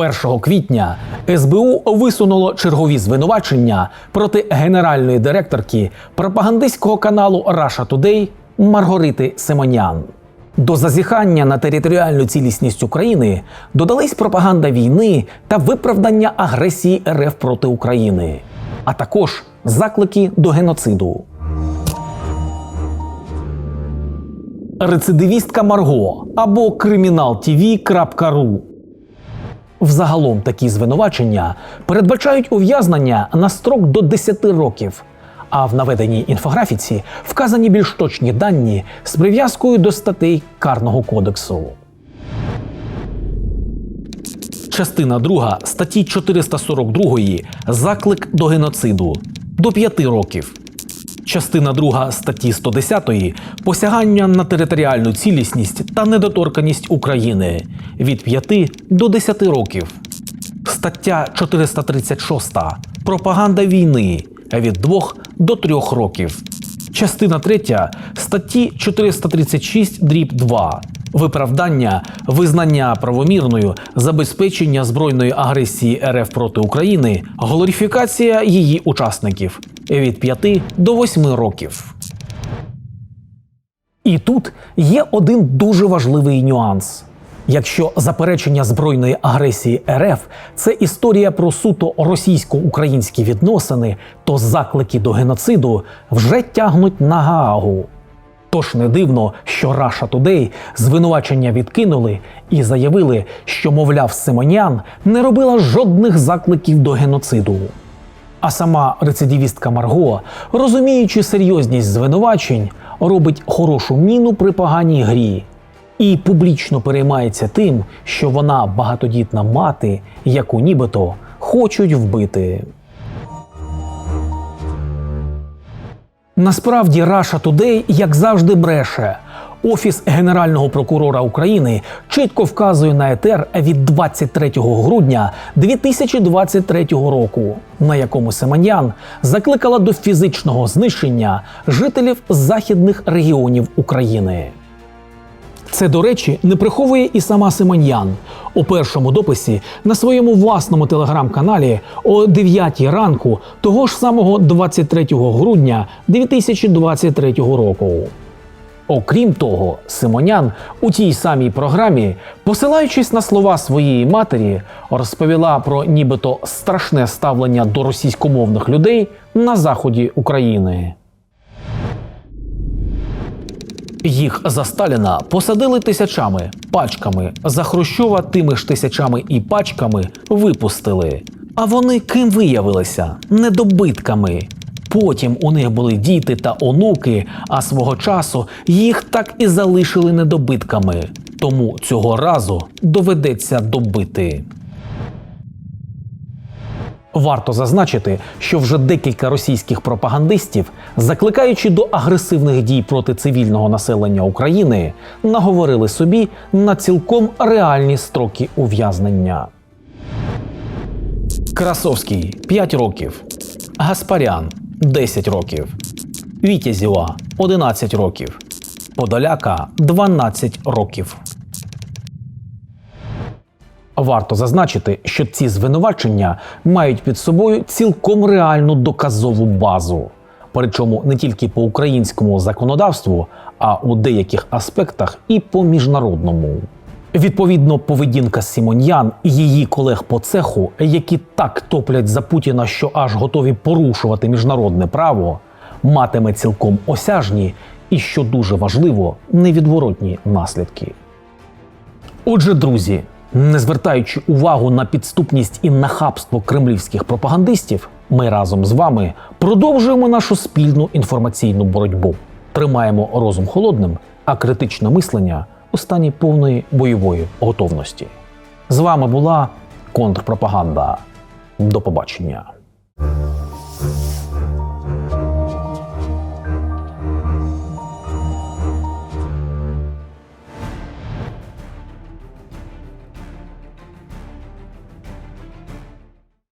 1 квітня СБУ висунуло чергові звинувачення проти генеральної директорки пропагандистського каналу Russia Today Маргорити Симонян. До зазіхання на територіальну цілісність України додались пропаганда війни та виправдання агресії РФ проти України, а також заклики до геноциду. Рецидивістка Марго або criminaltv.ru Взагалом такі звинувачення передбачають ув'язнення на строк до 10 років. А в наведеній інфографіці вказані більш точні дані з прив'язкою до статей Карного кодексу. Частина 2 статті 442 Заклик до геноциду до 5 років. Частина 2 статті 110 Посягання на територіальну цілісність та недоторканість України від 5 до 10 років. Стаття 436 Пропаганда війни від 2 до 3 років. Частина 3 статті 436 дріб 2 Виправдання, визнання правомірною, забезпечення збройної агресії РФ проти України, глорифікація її учасників від 5 до 8 років. І тут є один дуже важливий нюанс. Якщо заперечення збройної агресії РФ це історія про суто російсько-українські відносини, то заклики до геноциду вже тягнуть на Гаагу. Тож не дивно, що Russia Today звинувачення відкинули і заявили, що, мовляв, Симонян не робила жодних закликів до геноциду. А сама рецидивістка Марго, розуміючи серйозність звинувачень, робить хорошу міну при поганій грі і публічно переймається тим, що вона багатодітна мати, яку нібито хочуть вбити. Насправді Russia Today, як завжди, бреше. Офіс Генерального прокурора України чітко вказує на етер від 23 грудня 2023 року, на якому Семенян закликала до фізичного знищення жителів західних регіонів України. Це, до речі, не приховує і сама Симоньян. У першому дописі на своєму власному телеграм-каналі о 9 ранку того ж самого 23 грудня 2023 року. Окрім того, Симонян у тій самій програмі, посилаючись на слова своєї матері, розповіла про нібито страшне ставлення до російськомовних людей на заході України. Їх за Сталіна посадили тисячами, пачками, за Хрущова тими ж тисячами і пачками випустили. А вони ким виявилися? Недобитками. Потім у них були діти та онуки, а свого часу їх так і залишили недобитками. Тому цього разу доведеться добити. Варто зазначити, що вже декілька російських пропагандистів, закликаючи до агресивних дій проти цивільного населення України, наговорили собі на цілком реальні строки ув'язнення. Красовський 5 років, Гаспарян 10 років, Вітязєва 11 років, Подоляка 12 років. Варто зазначити, що ці звинувачення мають під собою цілком реальну доказову базу. Причому не тільки по українському законодавству, а у деяких аспектах і по міжнародному. Відповідно, поведінка Сімоньян і її колег по цеху, які так топлять за Путіна, що аж готові порушувати міжнародне право, матиме цілком осяжні і, що дуже важливо, невідворотні наслідки. Отже, друзі, не звертаючи увагу на підступність і нахабство кремлівських пропагандистів, ми разом з вами продовжуємо нашу спільну інформаційну боротьбу. Тримаємо розум холодним, а критичне мислення у стані повної бойової готовності. З вами була контрпропаганда. До побачення.